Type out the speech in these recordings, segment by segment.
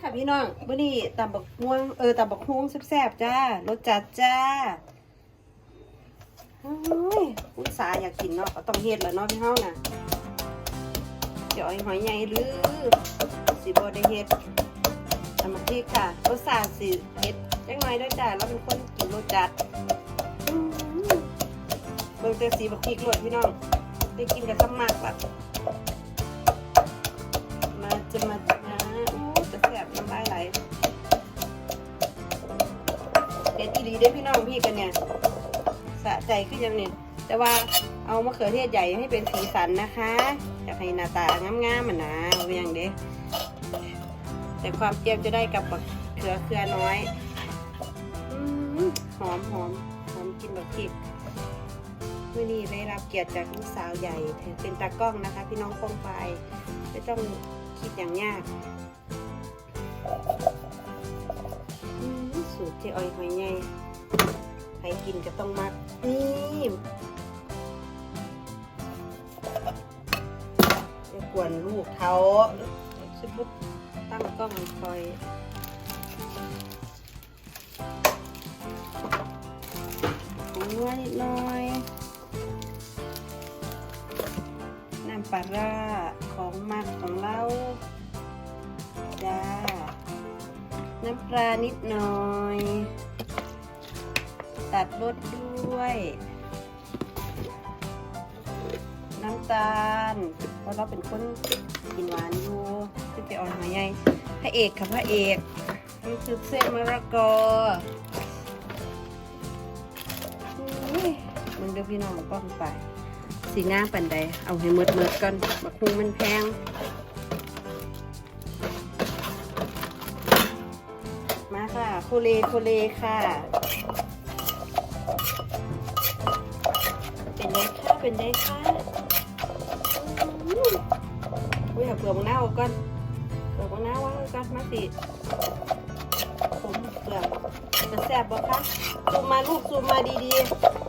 ค่ะพี่น้องมื่อนี้ตำบักม่วงเออตำบักฮวงแซ่บๆจ้ารสจัดจ้าโอ้ยสาอยากกินเนาะก็ต้องเฮ็ดแหล้วเนาะพี่เฮาน่ะเดี๋ยวไอ้หอยใหญ่หรือสิบ่ได้เฮ็ดทำมาที่ค่ะรสชาติสิเฮ็ดจังหน่อยด้วยจ้าเราเป็นคนกินรสจัดอื้อหือเบิ่งแต่สีบักพริกลวดพี่น้องได้กินกับสมากแบบมาจะมา ดีเด้พี่น้องพี่กันเนี่ยสะใจขึ้นยังเนี่ยแต่ว่าเอามะเขือเทศใหญ่ให้เป็นสีสันนะคะอยากให้หน้าตางามๆมันนะเอาอย่างเด้แต่ความเจียมจะได้กับมะเขือเคือน้อยอหอมหอมหอมกินแบบพริกมื่อนี้ได้รับเกียรติจากลูกสาวใหญ่เป็นตากล้องนะคะ พี่น้องป้องไปไม่ต้องคิดอย่างยาก สูตรเจ๊อ้อยหอยใหญ่ใครกินก็ต้องมักนี่อย่ากวนลูกเขาชิบุบตั้งกล้องคอยผงนัวนิดหน่อย น้ำปลาร้าของมักของเราจ้า น้ำปลานิดหน่อย ตัดรสด้วย น้ำตาล เพราะเราเป็นคนกินหวานอยู่ที่ไปอ่อนหอยใหญ่พระเอกค่ะพระเอกนี่คือเส้นมะละกอมึงเดี๋ยวพี่น้องป้องไป สีหน้าปันใด เอาให้หมดเมดก่อนบักคุงมันแพง มาค่ะโคเลโคเลค่ะ เป็นไงค่ะเป็นไงค่ะอุ้ยเอาเปลือกมะนาวก่อนเปลือกมะนาวว่างก่อนมาสิผมเปลือกจะแซ่บบ่คะซูมมาลูกซูมมาดีๆ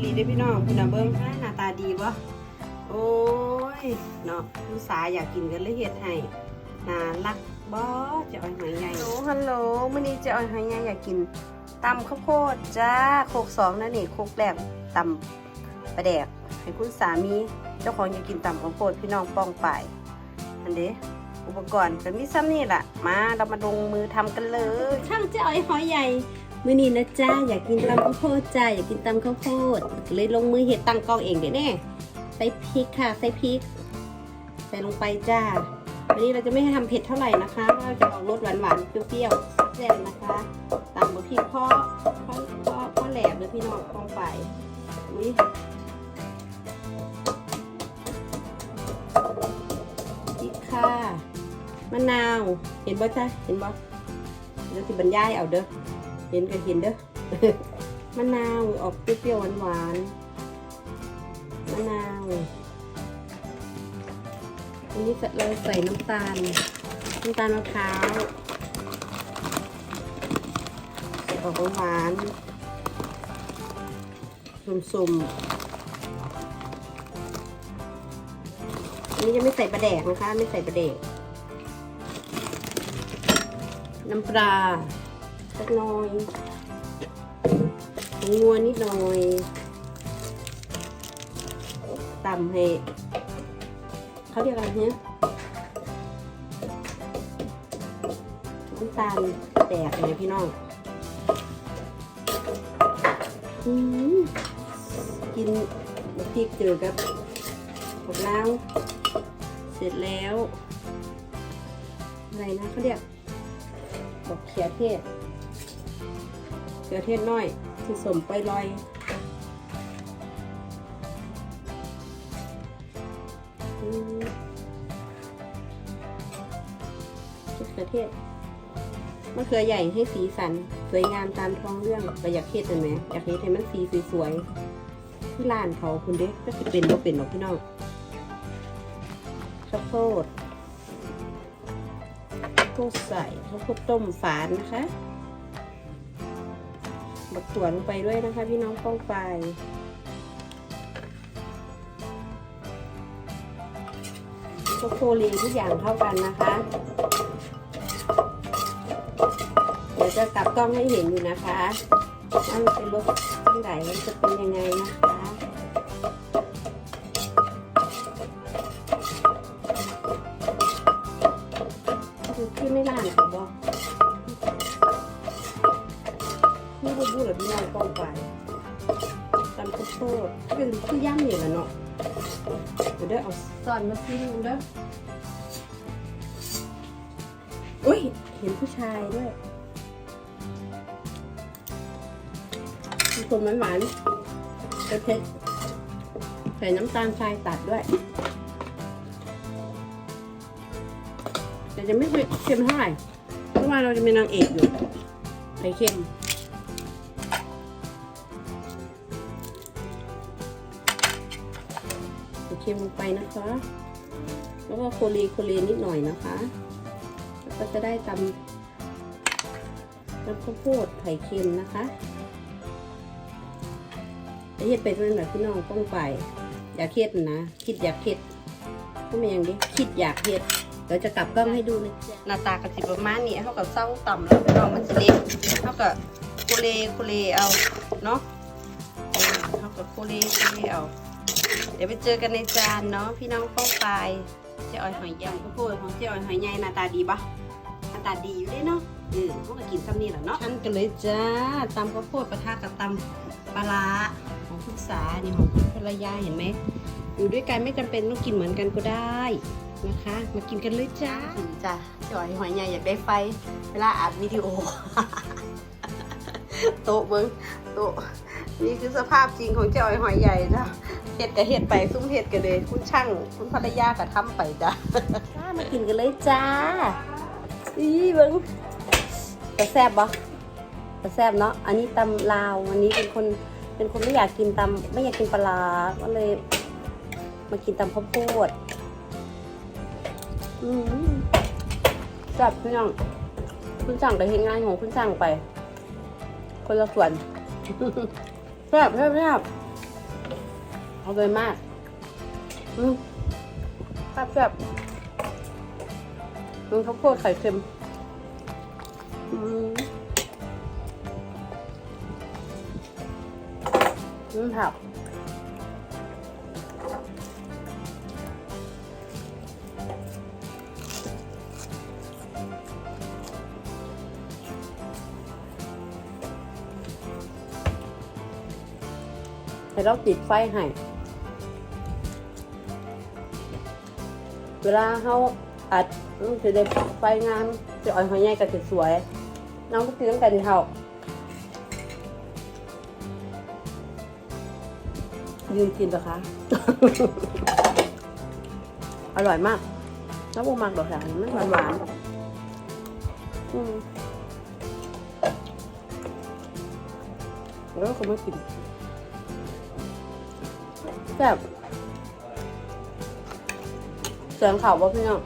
ตาแซ่บอีหลีเด้พี่น้องคุณน่ะเบิ่งอ่าหน้าตาดีบ่โอ้ยเนาะลูกสาอยากกินกันเลยเฮ็ดให้น่ารักบ่เจะอ้อยหอยใหญ่ฮัลโหลฮัลโหลมื้อนี้เจะอ้อยหอยใหญ่อยากกินตำข้าวโพดจ้าโคกสองนั่นนี่โคกแรกตำปลาแดกให้คุณสามีเจ้าของอยากกินตำข้าวโพดพี่น้องป้องไปอันเด้อุปกรณ์ก็มีซ้ำนี่แหละมาเรามาลงมือทำกันเลยช่างเจ้าไอ้หอยใหญ่ มื้อนี้นะจ้าอยากกินตำข้าวโพดจ้าอยากกินตำข้าวโพดเลยลงมือเห็ดตั้งกล้องเองเด้แน่ใส่พริกค่ะใส่พริกใส่ลงไปจ้าวันนี้เราจะไม่ให้ทำเผ็ดเท่าไหร่นะคะเราจะออกรสหวานๆเปรี้ยวๆแซ่บนะคะตำบะพริกพ่อพ่อพ่อพ่อแหลมเลยพี่น้องป้องไปอุ้ยพริกค่ะมะนาวเห็นบ่จ้ะเห็นบ่เดี๋ยวสิบรรยายเอาเด้อ เห็นก็เห็นเด้อมะนาวออกเปรี้ยวๆหวานๆมะนาวอันนี้เราใส่น้ำตาลน้ำตาลมะพร้าวใส่ออกหวานสุ่มๆอันนี้จะไม่ใส่ปลาแดกนะคะ ไม่ใส่ปลาแดกน้ำปลา สักหน่อยงัวนิดหน่อยตำให้เขาเรียกอะไรเนี่ยน้ำตาลแตกเลยพี่น้องอืมกินพริกเจอกับกับน้ำเสร็จแล้ว อะไรนะเขาเรียกบอกเขียเทศ ขียเทศน้อยที่สมไปลอยอืมมะเขือเทศมะเขือใหญ่ให้สีสัน สวยงามตามท้องเรื่องแต่อยากเฮ็ดเห็นไหมอยากเฮ็ดให้มันสีสวยๆที่ร้านเขาคุณเด็กก็จะเป็นบ่เป็นหรอกพี่น้องข้าวโพดดใส่ข้าวโพดต้มฝานนะคะ บักถั่วลงไปด้วยนะคะ พี่น้องป้องไปก็โคลีทุกอย่างเท่ากันนะคะ เดี๋ยวจะกลับกล้องให้เห็นอยู่นะคะว่ามันเป็นรสที่ไหนมันจะเป็นยังไงนะคะคือพี่ไม่น่าน บูหรือพี่น้องกองไปตำข้าวโพดเป็นคือย่างเหนียวแหละเนาะเดี๋ยวเด้เอาซอนมาซิมเด้ออุ้ยเห็นผู้ชายด้วยมีคนหวานๆเผ็ดๆใส่น้ำตาลทรายตัดด้วยแต่จะไม่เค็มเท่าไหร่เพราะว่าเราจะมีนางเอกอยู่ไข่เค็ม ค็มลงไปนะคะ แล้วก็โคลีโคลีนิดหน่อยนะคะ แล้วก็จะได้ตำน้ำข้าวโพดไข่เค็มนะคะเฮ็ดเป็ดเป็นแบบพี่น้องต้องไป อยากเฮ็ดนะ คิดอยากเฮ็ดก็ไม่อย่างนี้คิดอยากเฮ็ดเดี๋ยวจะกลับกล้องให้ดูเลยหน้าตากระสิบประมาณนี้เท่ากับเศร้าต่ำแล้วพี่น้องมันจะเล็กเท่ากับโคเลโคเลเอาเนาะเท่ากับโคเลโคเลเอา ดี๋ยวไปเจอกันในจานเนาะพี่น้องป้องปลายเจ้าอ้อยหอยใหญ่ข้าวโพดของเจ้าอ้อยหอยใหญ่หน้าตาดีปะหน้าตาดีอยู่เด้เนาะเออพวกก็กินซ้ำนี่แหละเนาะทันกันเลยจ้าตำข้าวโพดปะทะกับตำปลาร้าของคุณสานี่ของคุณภรรยาเห็นไหมอยู่ด้วยกันไม่จำเป็นต้องกินเหมือนกันก็ได้นะคะ มากินกันเลยจ้าจ้าเจ้าอ้อยหอยใหญ่อยากได้ไฟ เวลาอัดวิดีโอโต๊ะเบิ้งโต๊ะนี่คือสภาพจริงของเจ้าอ้อยหอยใหญ่นะ เห็ดกับเห็ดไปซุ่มเห็ดกันเลย คุณช่าง คุณภรรยาก็ทำไปจ้ะมากินกันเลยจ้าอีเบิ้งแต่แซบบ่แต่แซบเนาะอันนี้ตำลาววันนี้เป็นคนเป็นคนไม่อยากกินตำไม่อยากกินปลาก็เลย มากินตำข้าวโพดอืมแซ่บพี่น้องคุณสั่งไปเห็นงานของคุณสั่งไป คนละส่วนแซ่บแซ่บแซ่บ อาเลยมากอืมแซ่บแซ่บมันข้าวโพดไข่เค็ม อืมอืมผักให้เราติดไฟให้ เวลาเขาอัดมันจะได้ไฟงามจะอ่อยหอยใหญ่ก็จะสวยน้องก็กินน้ำกันเท่ายืนกินเหรอคะ อร่อยมากแล้วบูมักดอกค่ะมันหวานหวานอืมแล้วเขาไม่กินแซ่บ สียงข่าวว่าพี่น้อง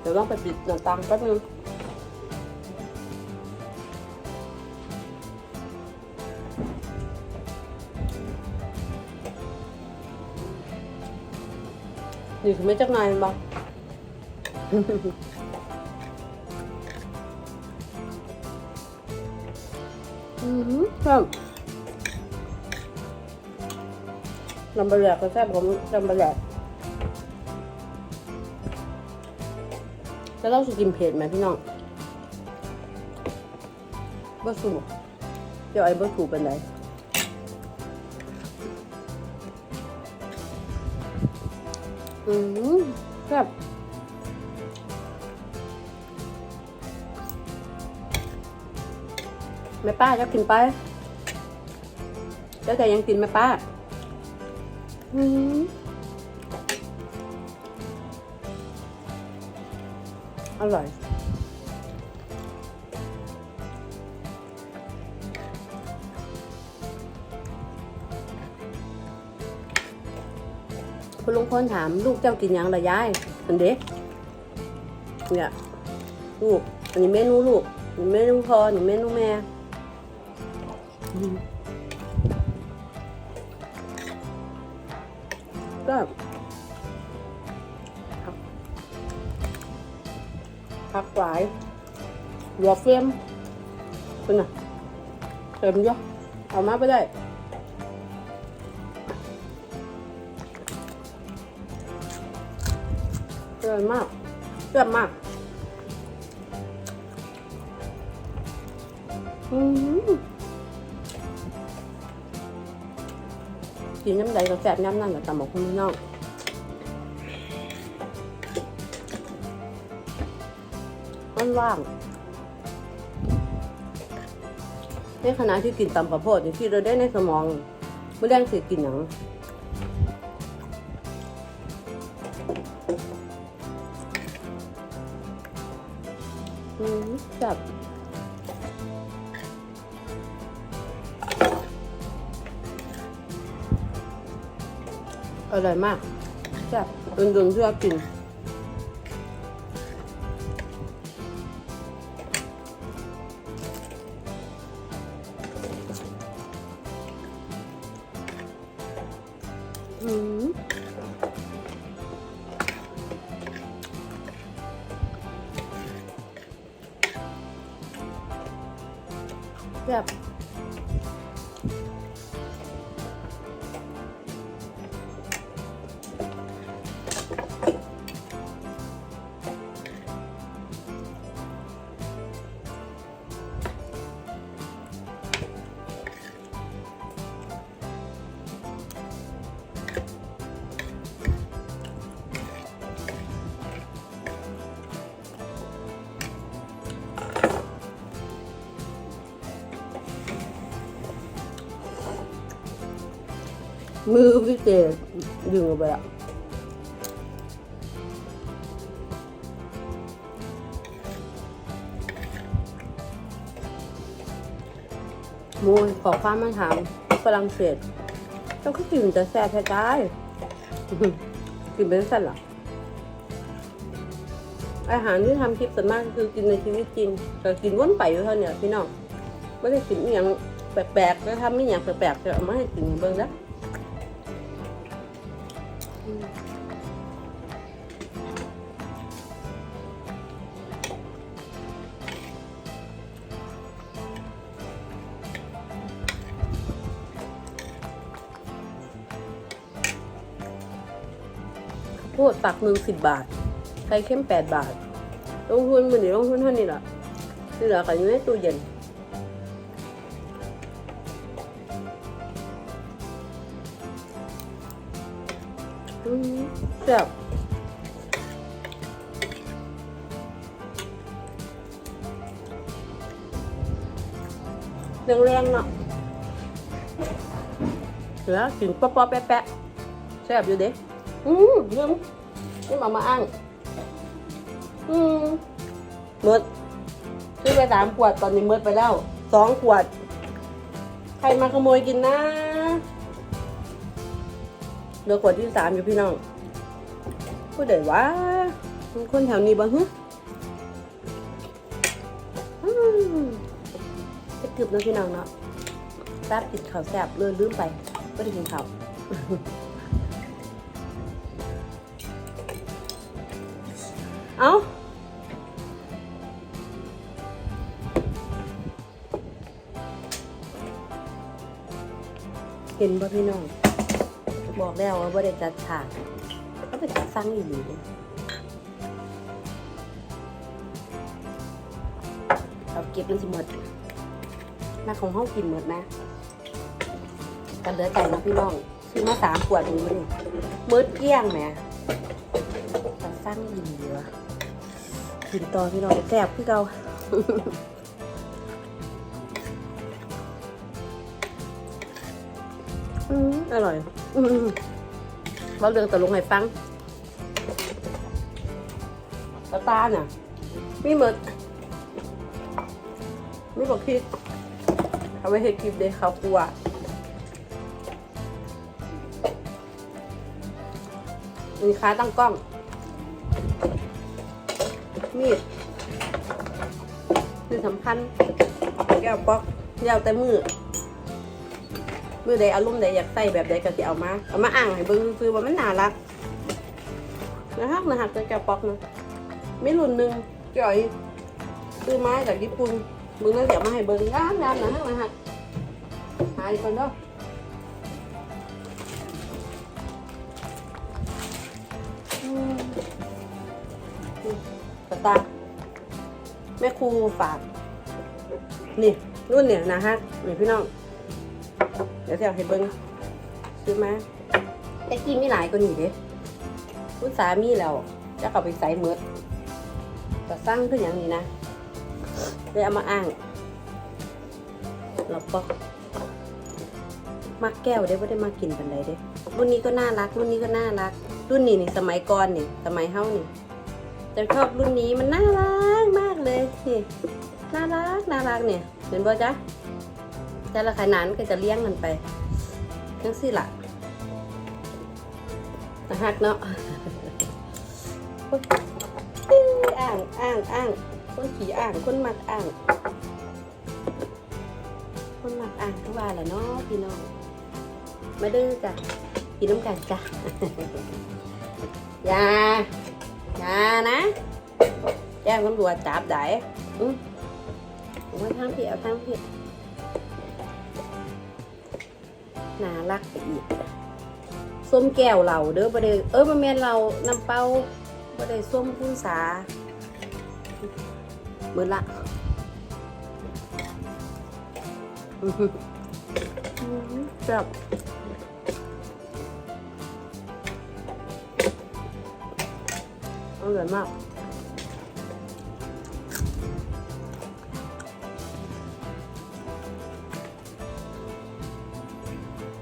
เดี๋ยวต้องไปปิดหน้าต่างแป๊บนึงนี่คือไม่จักนายบ้างอือหือครับลำบะแลกก็แซ่บผมลำบะแหลก แล้วเราจะกินเผ็ดไหมพี่น้องบ่สูบเดี๋ยวไอ้บ่สูบเป็นไรอืมครับแม่ป้าจะกินไปแล้วแต่ยังกินแม่ป้า อืม อร่อย คุณลุงพลถามลูกเจ้ากินยังละยายอันเด็กเนี่ยลูกอันนี้เมนูลูกอันนี้เมนูพออันนี้เมนูแม่ก็ ผักหวายหัวเฟียมเป็นไงเต็มเยอะเอามาไปได้อร่อยมากเปรี้ยวมากอืมกินน้ำใดก็แซ่บน้ำนั่นแหละตำบอกคุณน้อง มันว่างในขณะที่กินตำข้าวโพดนี่ที่เราได้ในสมองเมื่อแรงสิกินหนังอืมจับอร่อยมากจับดุนดุนๆที่เรากิน แมือพี่เจดึงออกไปละมูยขอความมาถามฝรั่งเศสต้องขึ้นกินจะแซ่บแท้ได้กินเป็นสั้นเหรออาหารที่ทำคลิปส่วนมากคือกินในชีวิตจริงแต่กินวนไปอยู่เท่านี้พี่น้องไม่ได้กินอย่างแปลกๆแล้วทำไม่อย่างแปลกๆจะเอามาให้กินเบิ่งนะ โพดตักหนึ่งสิบบาท ไข่เข้มแปดบาท ลงทุนมือนี้ลงทุนเท่านี้ล่ะที่เหลือก็อยู่ในตู้เย็น แซ่บแรงเนาะเหลือกินป๊อปๆแปะๆแซ่บอยู่เด้อืมเรื่องนี่มามาอ้างอืมเมิดซื้อไปสามขวดตอนนี้เมิดไปแล้วสองขวด ใครมาขโมยกินนะ เหลือขวดที่สามอยู่พี่น้องผู้ใดวะคนแถวนี้บ้างฮะอืมจะกึบนะพี่น้องเนาะแซบกินข้าวแซบเลยลืมไปไม่ได้กินข้าวเอาเห็นป่ะพี่น้อง แล้วว่าบ่ได้จัดฉากก็เป็นจัดสร้างอีหลีเด้เอาเก็บมันสิหมดมาของห้องกินหมดนะกันเหลือใจนะพี่น้องซื้อมาสามขวดนี้นี่มืดเกลี้ยงแหมจะสร้างดีวะกินต่อพี่น้องแซ่บคือเกาอืมอร่อย อืม เราเรื่องตลงให้ฟังตาตาน่ะมีหมดมีบอกคิดเอาไว้ให้กินเด้ข้าวคั่วมีค้าตั้งกล้อง มีดสำคัญแก้วป๊อกเยาวแต่มือ มื่อใดอารมณ์ใดอยากใส่แบบใดก็สิเอามา เอามาอ่างให้เบิ่งซื้อว่ามันน่ารักนะฮักนะฮักแต่แก้วป๊อกนะมีรุ่นหนึ่งจ่อยซื้อมาจากญี่ปุ่นมึงน่าเสียมาให้เบิ่งงามงามนะฮักนะฮักหาอีกคนเด้ออืมสตาแม่ครูฝาก นี่รุ่นเนี่ยนะฮะนี่พี่น้อง เดี๋ยวจะให้เบิ้งซื้อมาไอ้กี้มีหลายกว่านี้เด้คุณสามีแล้วจะเอาไปใส่เมือดแต่สร้างขึ้นอย่างนี้นะเลยเอามาอ้างเราปอกมักแก้วเด้ไม่ได้มากินปันใดเด้รุ่นนี้ก็น่ารักรุ่นนี้ก็น่ารัก รุ่นนี้นี่สมัยก่อนนี่สมัยเฮานี่จะชอบรุ่นนี้มันน่ารักมากเลยนี่น่ารักน่ารักเนี่ยเห็นบ่จ๊ะ แต่ละขนาดมันก็จะเลี้ยงมันไปทั้งสี่ละนะฮักเนาะอ่างอ่างอ่างคนขี่อ่างคนมักอ่างคนมักอ่างทั้งว่าแหละเนาะพี่น้องมาดื้อจ้ะกินน้ำกันจ้ะอย่าอย่านะแจ้งตำรวจจับได้อือเอาไว้ทางพี่เอาทางพี่ น่ารักไปอีกส้มแก้วเราเด้อบ่ได้เออมันแม่นเราน้ำเป้าบ่ได้ส้มพุ่นสาเมื่อละอื้อหืออื้อหือแซ่บอร่อยมาก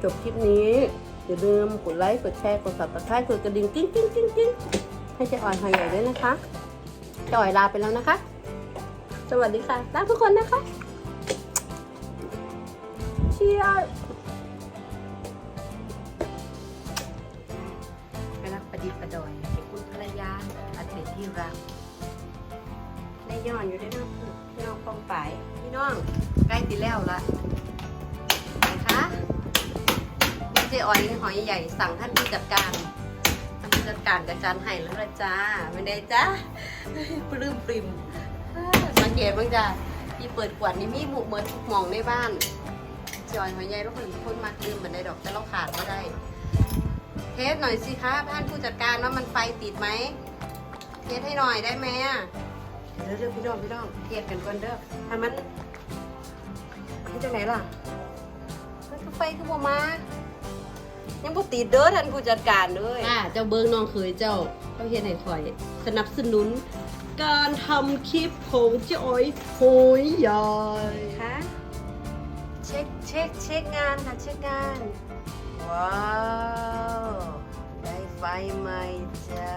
จบคลิปนี้ อย่าลืมกดไลค์กดแชร์กด subscribe กดกระดิ่งกิ้งกิ้งกิ้งกิ้งให้เจ๊อ่อยหายใหญ่ด้วยนะคะเจ๊อ่อยลาไปแล้วนะคะ สวัสดีค่ะรักทุกคนนะคะเชียร์ อยใหญ่สั่งท่านผู้จัดการท่านผู้จัดการกับจานไห้แล้วละจ้าไม่ได้จ้าปลื้มปริมสังเกตบ้างจ้าที่เปิดกวดนี่มีหมูเหมือนทุกหมองในบ้านจอยหอยใหญ่แล้วคนคนมากลืมมันได้ดอกแต่เราขาดก็ได้ เทสหน่อยสิคะท่านผู้จัดการว่ามันไฟติดไหมเทสให้หน่อยได้ไหมอะเดี๋ยวเดี๋ยวพี่น้องพี่น้องเทสกันก่อนเด้อถ้ามันนี่จังไหนล่ะ มันคือไฟคือบ่มา ยังบ่ติดเด้อท่านผู้จัดการเลยอ่าเจ้าเบิ้งน้องเคยเจ้าเขาเฮ็ดให้ข่อย สนับสนุน การทำคลิปของเจ้าอ้อยโหยใหญ่ค่ะเช็คเช็คเช็คงานค่ะเช็คงาน ว้าว ได้ไฟใหม่จ้า